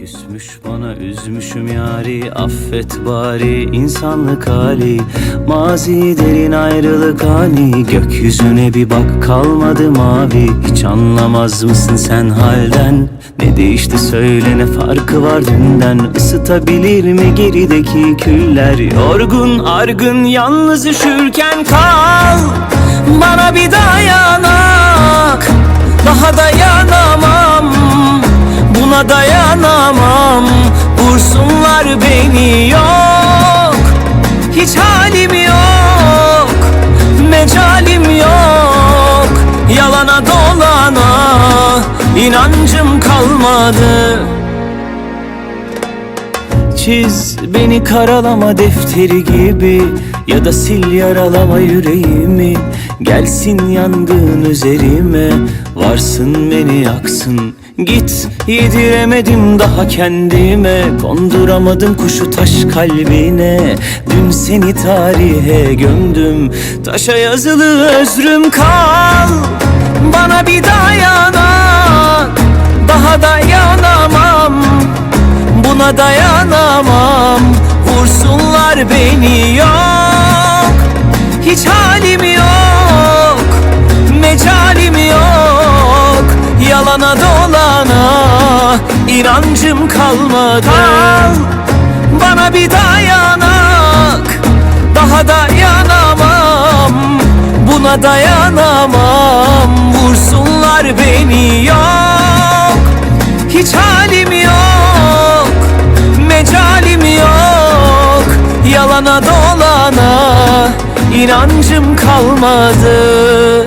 Küsmüş bana üzmüşüm yari. Affet bari insanlık hali. Mazi derin ayrılık hani Gökyüzüne bir bak kalmadı mavi. Hiç anlamaz mısın sen halden? Ne değişti söyle ne farkı var dünden? Isıtabilir mi gerideki küller? Yorgun argın yalnız üşürken kal. Bana bir dayanak Buna dayanamam. Vursunlar beni yok. Hiç halim yok. Mecalim yok. Yalana dolana inancım kalmadı. Çiz beni karalama defteri gibi Ya da sil yaralama yüreğimi. Gelsin yangın üzerime. Varsın beni yaksın Git yediremedim daha kendime. Konduramadım kuşu taş kalbine. Dün seni tarihe gömdüm. Taşa yazılı özrüm kal. Bana bir dayanak Daha dayanamam Buna dayanamam Vursunlar beni yok. Hiç halim yok inancım kalmadı. Kal Bana bir dayanak Daha dayanamam Buna dayanamam Vursunlar beni yok. Hiç halim yok Mecalim yok. Yalana dolana inancım kalmadı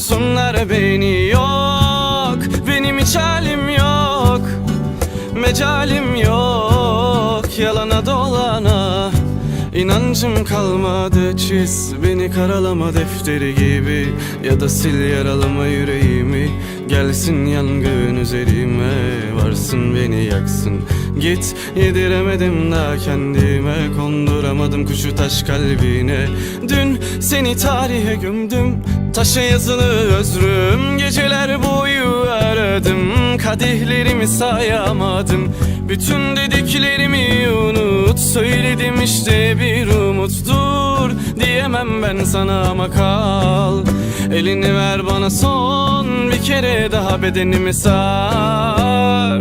Vursunlar beni yok. Benim hiç halim yok. Mecalim yok. Yalana dolana İnancım kalmadı. Çiz Beni karalama defteri gibi. Ya da sil yaralama yüreğimi. Gelsin yangın üzerime. Varsın beni yaksın. Git yediremedim daha kendime. Konduramadım kuşu taş kalbine. Dün seni tarihe gömdüm Taşa yazılı özrüm Geceler boyu aradım. Kadehlerimi sayamadım Bütün dediklerimi unut. Söyledim işte bir umut Dur diyemem ben sana ama kal. Elini ver bana son Bir kere daha bedenimi sar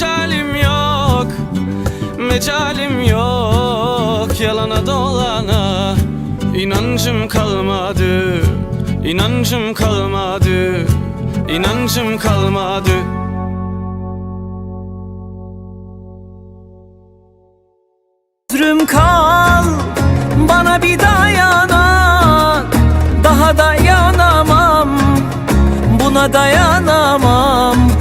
halim yok Mecalim yok. Yalana dolana İnancım kalmadı İnancım kalmadı İnancım kalmadı. Özrüm kal Bana bir dayanak Daha dayanamam. Buna dayanamam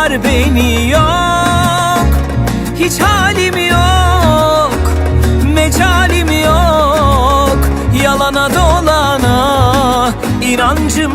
Vursunlar beni yok. Hiç halim yok. Mecalim yok. Yalana dolana inancım